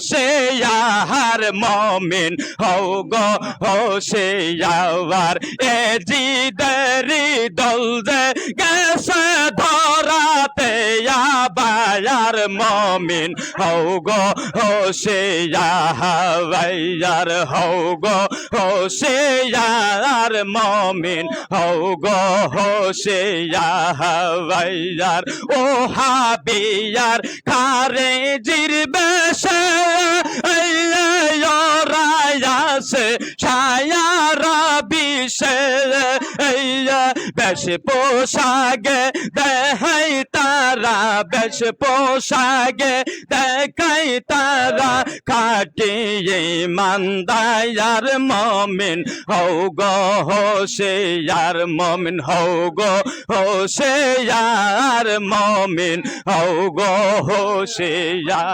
সে আর মমিন হও গো হো সে আর এ জিদারি দল দে গেছে আবার মমিন হও গো হো সে আর হও গো হো সে আর মমিন হও গো হো সে আর ও হাবিয়ার খারে জির বেশে রায়াসে ছায়ারা বিশে বেশ পোশাকে দেখাই তারা বেশ পোশাগে দেখাই তারা কাটিয়ে মান্দায়ার মমিন। হৌ গো হোশিয়ার মমিন হৌ গো হোশিয়ার মমিন হৌ গো হোশিয়া